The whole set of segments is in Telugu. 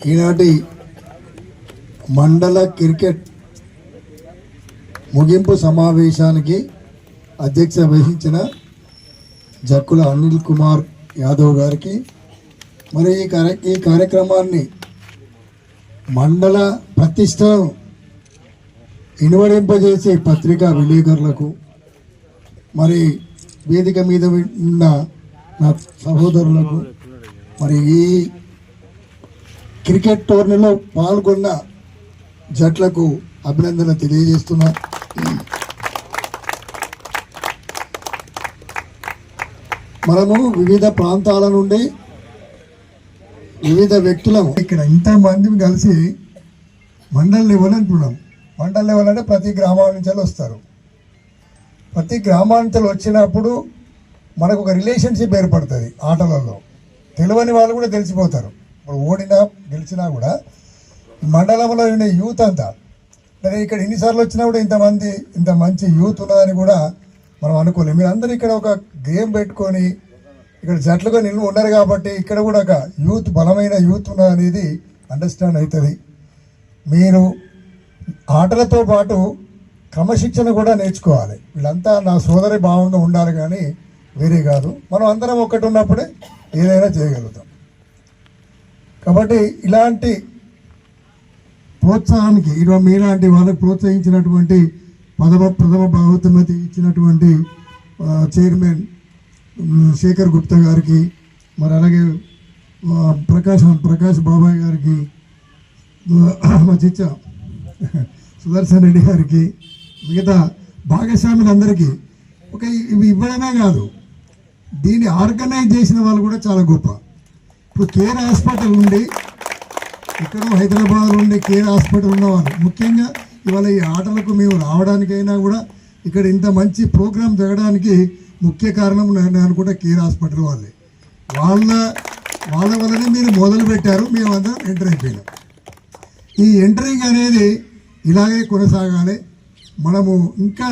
ఈనాటి మండల క్రికెట్ ముగింపు సమావేశానికి అధ్యక్ష వహించిన జక్కుల అనిల్ కుమార్ యాదవ్ గారికి మరి ఈ కార్య ఈ కార్యక్రమాన్ని మండల ప్రతిష్టను ఇనువడింపజేసే పత్రికా విలేకరులకు మరి వేదిక మీద ఉన్న నా సహోదరులకు మరి ఈ క్రికెట్ టోర్నీలో పాల్గొన్న జట్లకు అభినందన తెలియజేస్తున్నా. మనము వివిధ ప్రాంతాల నుండి వివిధ వ్యక్తులం ఇక్కడ ఇంతమంది కలిసి మండల్ లెవెల్ అంటున్నాం మండల్ లెవెల్ అంటే ప్రతి గ్రామం నుంచి వస్తారు. ప్రతి గ్రామాల వచ్చినప్పుడు మనకు ఒక రిలేషన్షిప్ ఏర్పడుతుంది ఆటలలో. తెలియని వాళ్ళు కూడా తెలిసిపోతారు. ఇప్పుడు ఓడినా గెలిచినా కూడా ఈ మండలంలో ఉండే యూత్ అంతా అంటే ఇక్కడ ఎన్నిసార్లు వచ్చినా కూడా ఇంతమంది ఇంత మంచి యూత్ ఉన్నదని కూడా మనం అనుకోలేము మీరు అందరూ ఇక్కడ ఒక గేమ్ పెట్టుకొని ఇక్కడ జట్లుగా నిల్వ ఉన్నారు కాబట్టి ఇక్కడ కూడా ఒక యూత్ బలమైన యూత్ ఉన్నదనేది అండర్స్టాండ్ అవుతుంది. మీరు ఆటలతో పాటు క్రమశిక్షణ కూడా నేర్చుకోవాలి. వీళ్ళంతా నా సోదరి భావంగా ఉండాలి కానీ వేరే కాదు. మనం అందరం ఒకటి ఉన్నప్పుడే ఏదైనా చేయగలుగుతాం. కాబట్టి ఇలాంటి ప్రోత్సాహానికి ఇరవై మీలాంటి వాళ్ళకి ప్రోత్సహించినటువంటి పదవ ప్రథమ భాగవతమతి ఇచ్చినటువంటి చైర్మన్ శేఖర్ గుప్తా గారికి మరి అలాగే ప్రకాశ్ ప్రకాష్ ప్రకాష్ బాబాయ్ గారికి మా చిచ్చ సుదర్శన్ రెడ్డి గారికి మిగతా భాగస్వాములందరికీ ఒక ఇవి ఇవ్వడమే కాదు దీన్ని ఆర్గనైజ్ చేసిన వాళ్ళు కూడా చాలా గొప్ప. ఇప్పుడు కేర్ హాస్పిటల్ ఉండి ఇక్కడ హైదరాబాద్ ఉండే కేర్ హాస్పిటల్ ఉన్నవాళ్ళు ముఖ్యంగా ఇవాళ ఈ ఆటలకు మేము రావడానికైనా కూడా ఇక్కడ ఇంత మంచి ప్రోగ్రాం జరగడానికి ముఖ్య కారణం నేను అనుకుంటా కేర్ హాస్పిటల్ వాళ్ళే. వాళ్ళ వాళ్ళ వల్లనే మీరు మొదలు పెట్టారు మేమందరం ఎంటర్ అయిపోయినాం. ఈ ఎంటరింగ్ అనేది ఇలాగే కొనసాగాలి. మనము ఇంకా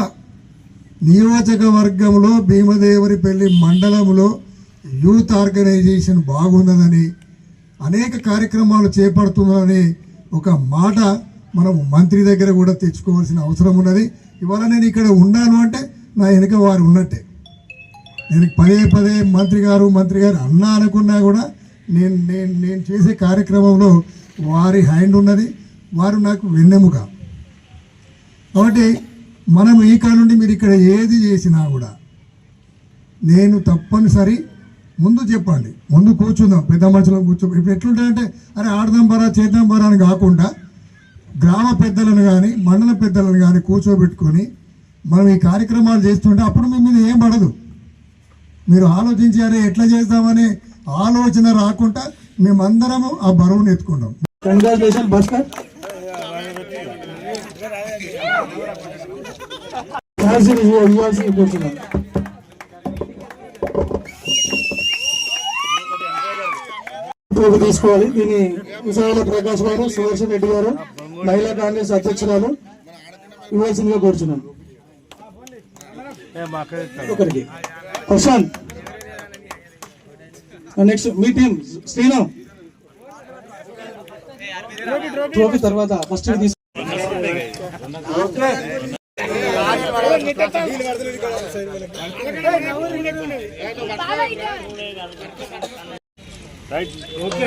నియోజకవర్గంలో భీమదేవరిపల్లి మండలంలో యూత్ ఆర్గనైజేషన్ బాగున్నదని అనేక కార్యక్రమాలు చేపడుతుందని ఒక మాట మనం మంత్రి దగ్గర కూడా తెచ్చుకోవాల్సిన అవసరం ఉన్నది. ఇవాళ నేను ఇక్కడ ఉన్నాను అంటే నా వెనుక వారు ఉన్నట్టే. నేను పదే పదే మంత్రి గారు మంత్రి గారు అన్నా అనుకున్నా కూడా నేను నేను నేను చేసే కార్యక్రమంలో వారి హ్యాండ్ ఉన్నది. వారు నాకు వెన్నెముక. కాబట్టి మనం ఈ కాడ నుండి మీరు ఇక్కడ ఏది చేసినా కూడా నేను తప్పనిసరి ముందు చెప్పండి ముందు కూర్చుందాం. పెద్ద మనుషులను కూర్చో. ఇప్పుడు ఎట్లుంటాయంటే అరే ఆడదాం బరా చేద్దాం బరా అని కాకుండా గ్రామ పెద్దలను కానీ మండల పెద్దలను కానీ కూర్చోబెట్టుకొని మనం ఈ కార్యక్రమాలు చేస్తుంటే అప్పుడు మీ మీద ఏం పడదు. మీరు ఆలోచించి అరే ఎట్లా చేద్దామనే ఆలోచన రాకుండా మేమందరము ఆ బరువును ఎత్తుకున్నాం కంగ్రాచులేషన్ భాస్కర్ ఇవ్వాల్సి కూర్చున్నాం తీసుకోవాలి. దీన్ని విశాఖ ప్రకాష్ గారు సుదర్శన్ రెడ్డి గారు మహిళా కాంగ్రెస్ అధ్యక్షురాలు ఇవ్వాల్సిందిగా కోరుచున్నాను. ఒకరికి. ప్రశాంత్. నెక్స్ట్ మీ టీం శ్రీరామ్. ట్రోఫీ తర్వాత ఫస్ట్ తీసుకు రైట్ ఓకే